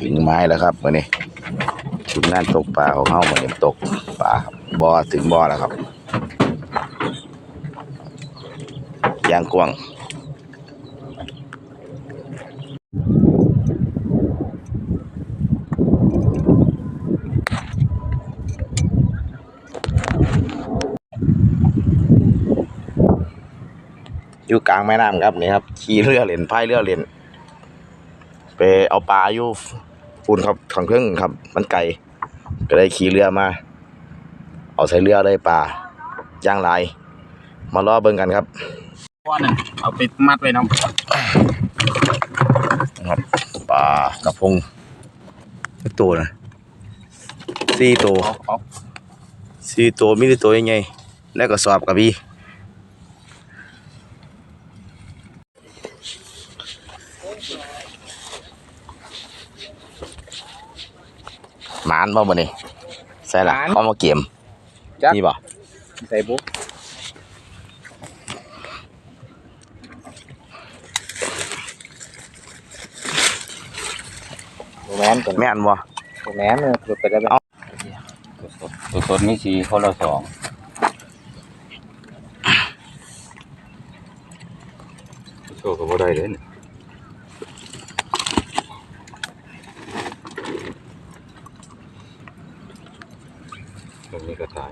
ถึงไม้แล้วครับวันนี้ถึงงานตกปลาของเฮาวันนี้ตกปลาบบ่อถึงบ่อแล้วครับยางกวางอยู่กลางแม่น้ำครับนี่ครับขี่เรือเล่นพายเรือเล่น ไปเอาปลาอยู่ฝุ่นครับขังเครื่องครับ มันไกลก็เลยขี่เรือมา เอาใส่เรือเลยปลาย่างหลาย มาล่อเบิ่งกันครับก้อนน่ะเอาไปมัดไว้น้ำนะครับปลากระพงกี่ตัวนะสี่ตัวเอาเอาสี่ตัวมีแต่ตัวใหญ่ๆแล้วก็สอบกับพี่ หมานบ่บ่นี่ใส่ละเอามาเก็มจักนี่บ่ใส่บุ๊กแมนก่อนแม่นบ่แมนเลยหลุดไปได้ไหมตัวสดมีสีคนละสองโชว์ก็บ่ได้เลยเนี่ย ตรงนี้ก็ตาย